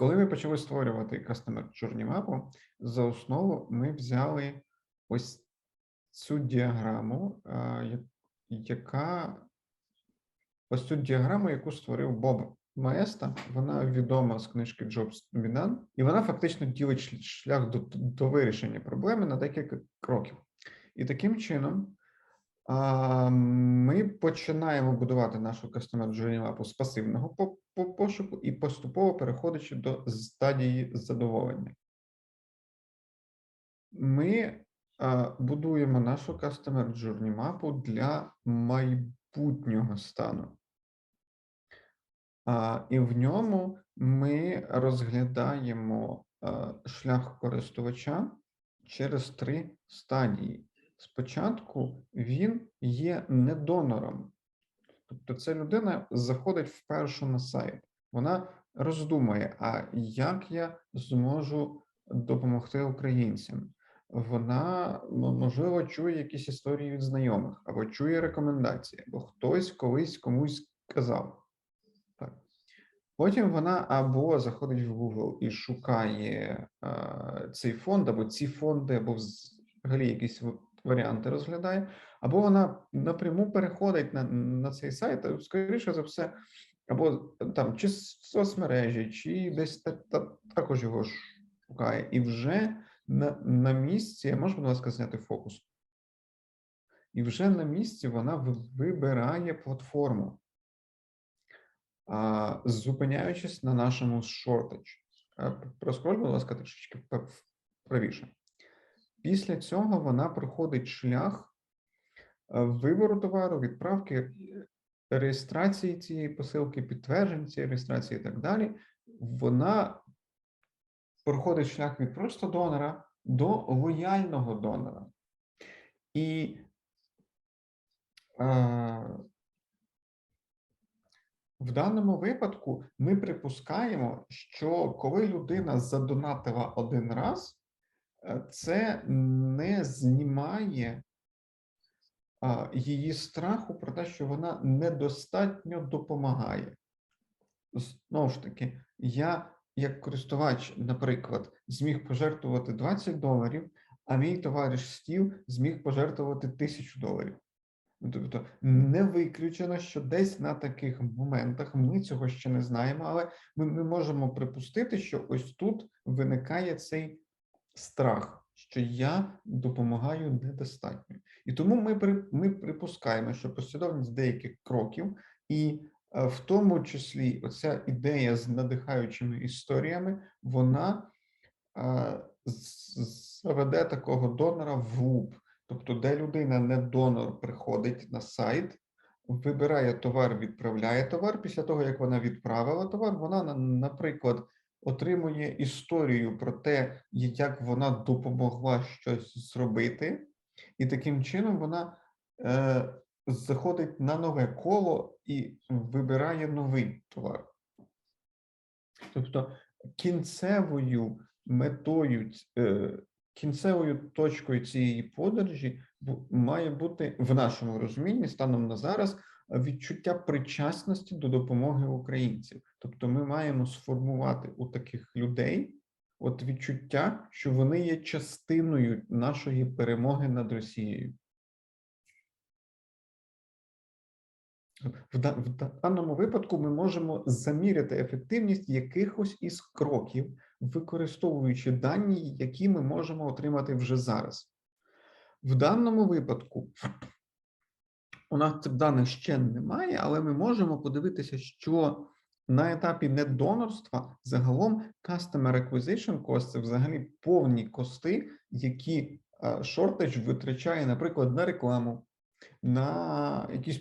Коли ми почали створювати Customer Journey Map, за основу ми взяли ось цю діаграму, яка ось цю діаграму, яку створив Боб Маеста. Вона відома з книжки be done, і вона фактично ділить шлях до, до вирішення проблеми на декілька кроків. І таким чином ми починаємо будувати нашу Customer Journey Map з пасивного по, по пошуку і поступово переходячи до стадії задоволення. Ми будуємо нашу Customer Journey Map для майбутнього стану. І в ньому ми розглядаємо шлях користувача через три стадії. Спочатку він є не донором, тобто ця людина заходить вперше на сайт. Вона роздумує, а як я зможу допомогти українцям? Вона можливо чує якісь історії від знайомих, або чує рекомендації, або хтось колись комусь сказав. Так. Потім вона або заходить в Google і шукає е, цей фонд, або ці фонди, або взагалі якісь варіанти розглядає, або вона напряму переходить на, на цей сайт, е, скоріше за все, або там чи соцмережі, чи десь та, та, також його шукає. І вже на, на місці, можна, будь ласка, зняти фокус. І вже на місці вона вибирає платформу а, зупиняючись на нашому shortage. Е, Проскроль, будь ласка, трішечки правіше. Після цього вона проходить шлях е, вибору товару, відправки, е, реєстрації цієї посилки, підтверджень цієї реєстрації і так далі. Вона проходить шлях від просто донора до лояльного донора. І е, В даному випадку ми припускаємо, що коли людина задонатила один раз, це не знімає її страху про те, що вона недостатньо допомагає. Знову ж таки, я, як користувач, наприклад, зміг пожертвувати 20 доларів, а мій товариш Стів зміг пожертвувати 1000 доларів. Ну, Тобто не виключено, що десь на таких моментах ми цього ще не знаємо, але ми, ми можемо припустити, що ось тут виникає цей страх, що я допомагаю недостатньо. І тому ми, ми припускаємо, що послідовність деяких кроків, і е, в тому числі оця ідея з надихаючими історіями, вона е, заведе такого донора в луп. Тобто, де людина не донор приходить на сайт, вибирає товар, відправляє товар. Після того, як вона відправила товар, вона, на- наприклад, отримує історію про те, як вона допомогла щось зробити, і таким чином вона е, заходить на нове коло і вибирає новий товар. Тобто кінцевою метою, е, кінцевою точкою цієї подорожі має бути в нашому розумінні станом на зараз відчуття причасності до допомоги українців. Тобто, ми маємо сформувати у таких людей от відчуття, що вони є частиною нашої перемоги над Росією. В даному випадку ми можемо заміряти ефективність якихось із кроків, використовуючи дані, які ми можемо отримати вже зараз. В даному випадку у нас цих даних ще немає, але ми можемо подивитися, що на етапі недонорства загалом Customer Acquisition Cost – взагалі повні кости, які е, витрачає, наприклад, на рекламу, на якісь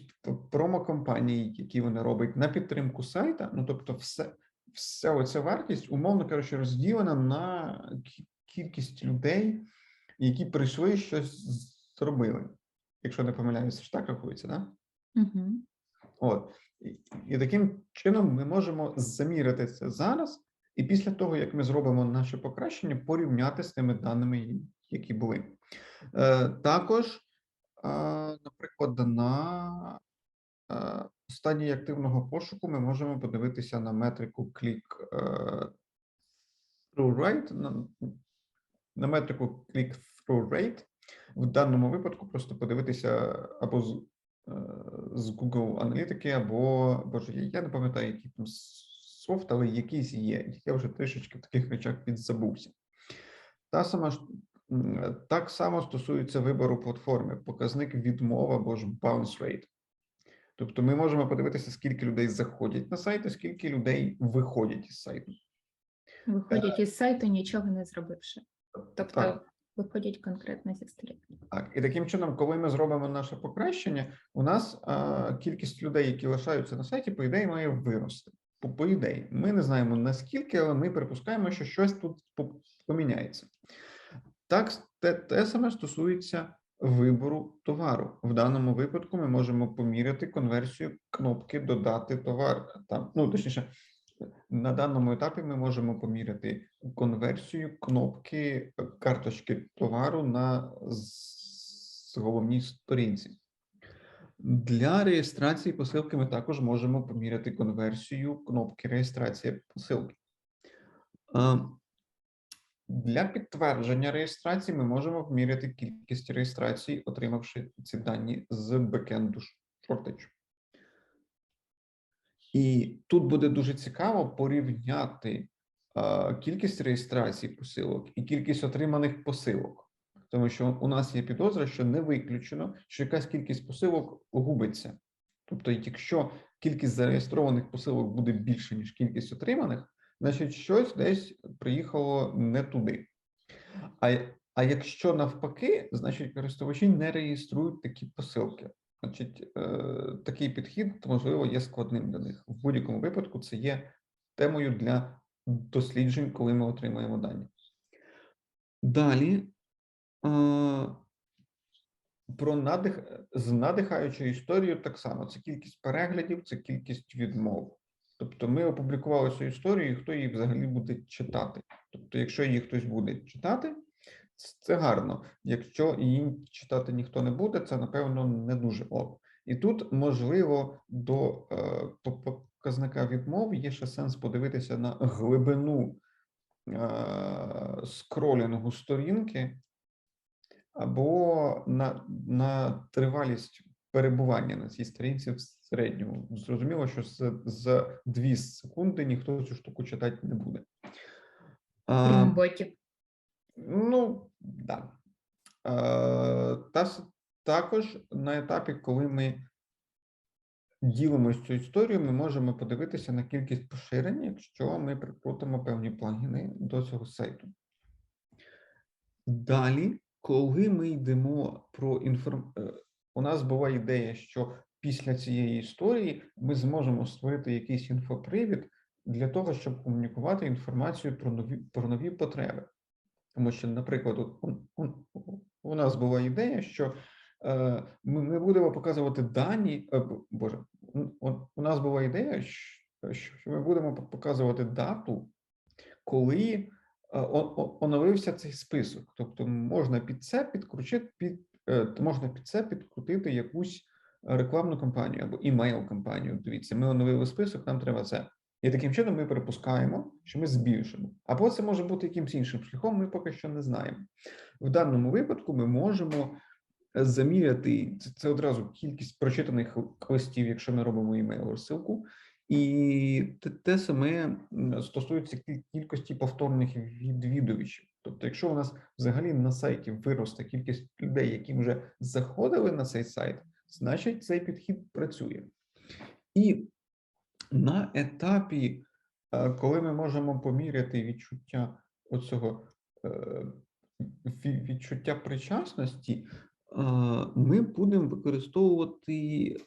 промокомпанії, які вони роблять, на підтримку сайта. Ну тобто, все, вся оця вартість, умовно кажучи, розділена на кількість людей, які прийшли щось зробили. Якщо не помиляюся, ж так рахується, да? Угу. От і, і таким чином ми можемо заміряти це зараз, і після того, як ми зробимо наше покращення, порівняти з тими даними, які були. Е, також, е, наприклад, на е, стадії активного пошуку ми можемо подивитися на метрику клік е, click-through rate на, на метрику click-through rate в даному випадку просто подивитися або з, е, з Google аналітики, або боже, я- не пам'ятаю, який там софт, але якийсь є. Я вже трішечки в таких речах підзабувся. Та сама так само стосується вибору платформи, показник відмов або ж bounce rate. Тобто ми можемо подивитися, скільки людей заходять на сайт, і скільки людей виходять із сайту. Виходять із сайту, нічого не зробивши. Тобто Так. Виходять конкретно зі сторінки. Так, і таким чином, коли ми зробимо наше покращення, у нас а, кількість людей, які лишаються на сайті, по ідеї, має вирости. По, по ідеї, ми не знаємо наскільки, але ми припускаємо, що щось тут поміняється. Так, те, те саме стосується вибору товару. В даному випадку ми можемо поміряти конверсію кнопки Додати товар. Там, ну точніше, на даному етапі ми можемо поміряти конверсію кнопки е, карточки товару на головній сторінці. Для реєстрації посилки ми також можемо поміряти конверсію кнопки реєстрації посилки. Е, Для підтвердження реєстрації ми можемо поміряти кількість реєстрацій, отримавши ці дані з бекенду Shortage. І тут буде дуже цікаво порівняти кількість реєстрацій посилок і кількість отриманих посилок, тому що у нас є підозра, що не виключено, що якась кількість посилок губиться. Тобто, якщо кількість зареєстрованих посилок буде більше, ніж кількість отриманих, значить щось десь приїхало не туди. А, а якщо навпаки, значить користувачі не реєструють такі посилки. Значить, е, такий підхід, можливо, є складним для них. В будь-якому випадку це є темою для досліджень, коли ми отримаємо дані. Далі е, про надих з надихаючою історією так само. Це кількість переглядів, це кількість відмов. Тобто ми опублікували цю історію, і хто її взагалі буде читати. Тобто, якщо її хтось буде читати, це гарно. Якщо її читати ніхто не буде, це напевно не дуже ок. І тут, можливо, до е, показника відмов є ще сенс подивитися на глибину е, скролінгу сторінки або на, на тривалість перебування на цій сторінці в середньому. Зрозуміло, що за, 2 секунди ніхто цю штуку читати не буде. Ботів. Ну, да. Е, та, також на етапі, коли ми ділимося цю історію, ми можемо подивитися на кількість поширень, якщо ми прикрутимо певні плагіни до цього сайту. Далі, коли ми йдемо про інформ... е, у нас була ідея, що після цієї історії ми зможемо створити якийсь інфопривід для того, щоб комунікувати інформацію про нові, про нові потреби. Тому що, наприклад, от у, нас була ідея, що е, ми, ми будемо показувати дані. Е, Боже, у, у- нас була ідея, що, ми будемо показувати дату, коли е, оновився цей список. Тобто можна під це підкрутити, під, можна під це підкрутити якусь рекламну кампанію або імейл кампанію. Дивіться, ми оновили список, нам треба це. І таким чином ми припускаємо, що ми збільшимо. Або це може бути якимось іншим шляхом, ми поки що не знаємо. В даному випадку ми можемо е, заміряти це, це одразу кількість прочитаних листів, якщо ми робимо імейл розсилку, і те, саме стосується кількості повторних відвідувачів. Тобто, якщо у нас взагалі на сайті виросте кількість людей, які вже заходили на цей сайт, значить цей підхід працює. І на етапі, е, коли ми можемо поміряти відчуття оцього е, відчуття причасності, е, ми будемо використовувати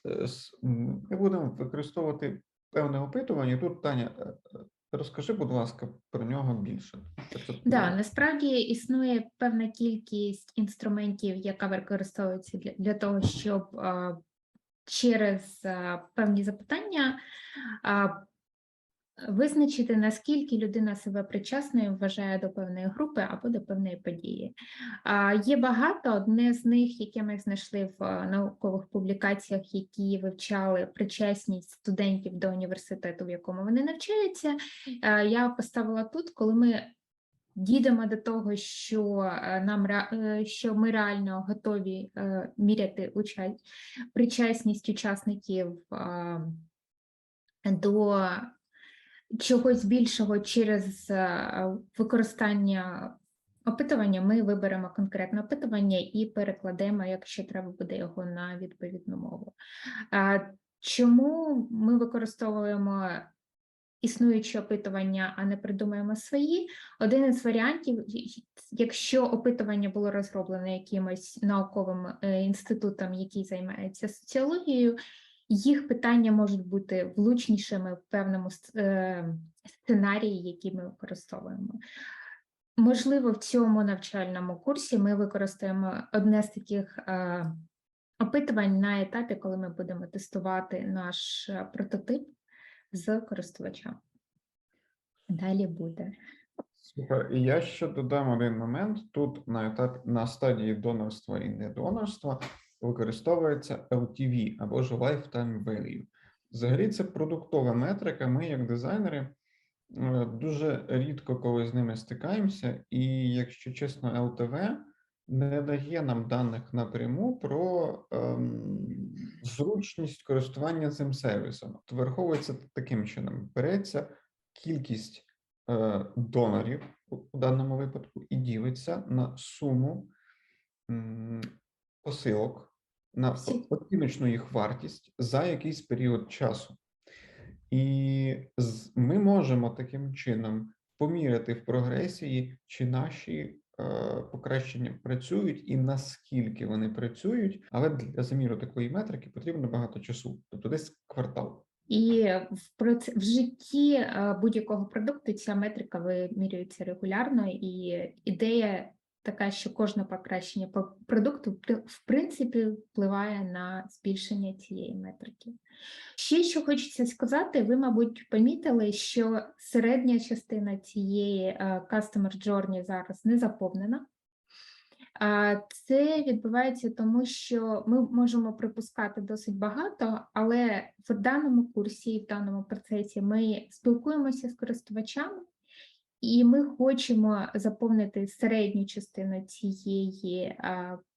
ми будемо використовувати певне опитування. Тут Таня, розкажи, будь ласка, про нього більше. Да, насправді існує певна кількість інструментів, яка використовується для, для того, щоб через певні запитання визначити, наскільки людина себе причасною вважає до певної групи або до певної події. Є багато, одне з них, яке ми знайшли в наукових публікаціях, які вивчали причесність студентів до університету, в якому вони навчаються. Е, Я поставила тут, коли ми дійдемо до того, що е, нам е, що ми реально готові е, міряти причасність учасників до чогось більшого через використання опитування, ми виберемо конкретне опитування і перекладемо, якщо треба буде його на відповідну мову. Чому ми використовуємо існуючі опитування, а не придумаємо свої? Один із варіантів, якщо опитування було розроблене якимось науковим е, інститутом, який займається соціологією, їх питання можуть бути влучнішими в певному е, сценарії, який ми використовуємо. Можливо, в цьому навчальному курсі ми використаємо одне з таких е, опитувань на етапі, коли ми будемо тестувати наш прототип з користувачем. Далі буде. І я ще додам один момент. Тут на етапі на стадії донорства і недонорства використовується LTV або ж Lifetime Value. Взагалі, це продуктова метрика. Ми, як дизайнери, е, дуже рідко коли з ними стикаємося, і, якщо чесно, LTV не дає нам даних напряму про ем, зручність користування цим сервісом. От Враховується таким чином: береться кількість е, донорів у даному випадку і ділиться на суму м, посилок, на оціночну їх вартість за якийсь період часу. І ми можемо таким чином поміряти в прогресії, чи наші покращення працюють і наскільки вони працюють, але для заміру такої метрики потрібно багато часу, тобто десь квартал. І в, проц- в житті е, будь-якого продукту ця метрика вимірюється регулярно, і ідея така, що кожне покращення по продукту в принципі впливає на збільшення цієї метрики. Ще що хочеться сказати, ви, мабуть, помітили, що середня частина цієї е, Customer Journey зараз не заповнена. Це відбувається тому, що ми можемо припускати досить багато, але в даному курсі в даному процесі ми спілкуємося з користувачами, і ми хочемо заповнити середню частину цієї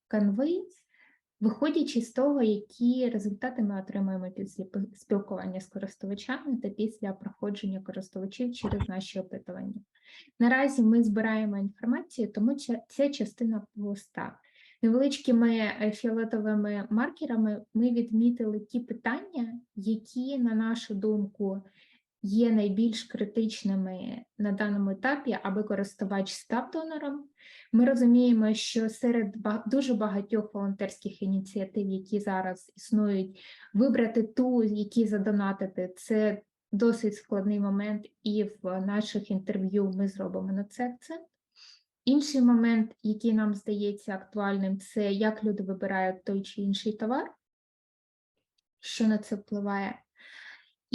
канви, виходячи з того, які результати ми отримуємо після спілкування з користувачами та після проходження користувачів через наші опитування. Наразі ми збираємо інформацію, тому ця, ця частина пуста. Невеличкими е, фіолетовими маркерами ми відмітили ті питання, які, на нашу думку, є найбільш критичними на даному етапі, аби користувач став донором. Ми розуміємо, що серед дуже багатьох волонтерських ініціатив, які зараз існують, вибрати ту, які задонатити, це досить складний момент, і в наших інтерв'ю ми зробимо на це акцент. Інший момент, який нам здається актуальним, це як люди вибирають той чи інший товар, що на це впливає.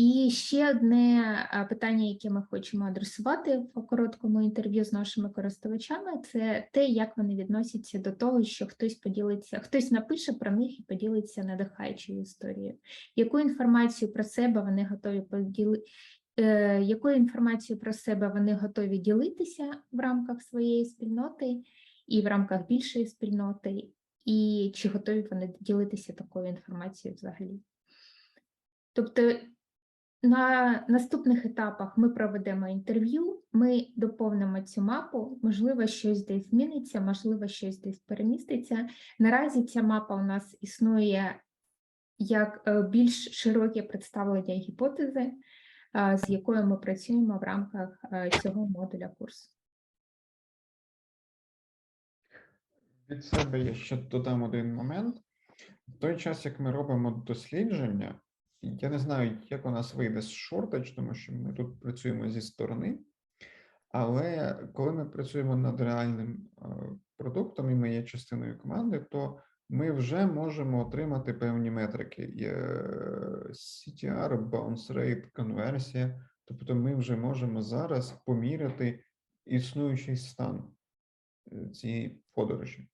І ще одне питання, яке ми хочемо адресувати в короткому інтерв'ю з нашими користувачами, це те, як вони відносяться до того, що хтось поділиться, хтось напише про них і поділиться надихаючою історією. Яку інформацію про себе вони готові поділи... е, якою інформацією про себе вони готові ділитися в рамках своєї спільноти і в рамках більшої спільноти, і чи готові вони ділитися такою інформацією взагалі? Тобто на наступних етапах ми проведемо інтерв'ю, ми доповнимо цю мапу, можливо, щось десь зміниться, можливо, щось десь переміститься. Наразі ця мапа у нас існує як е, більш широке представлення гіпотези, е, з якою ми працюємо в рамках е, цього модуля курсу. Від себе я ще додам один момент. В той час, як ми робимо дослідження, я не знаю, як у нас вийде з шортач, тому що ми тут працюємо зі сторони. Але коли ми працюємо над реальним е, продуктом, і ми є частиною команди, то ми вже можемо отримати певні метрики: CTR, bounce rate, конверсія. Тобто, ми вже можемо зараз поміряти існуючий стан е, цієї подорожі.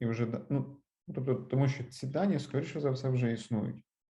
І вже ну, тобто, тому що ці дані, скоріше за все, вже існують.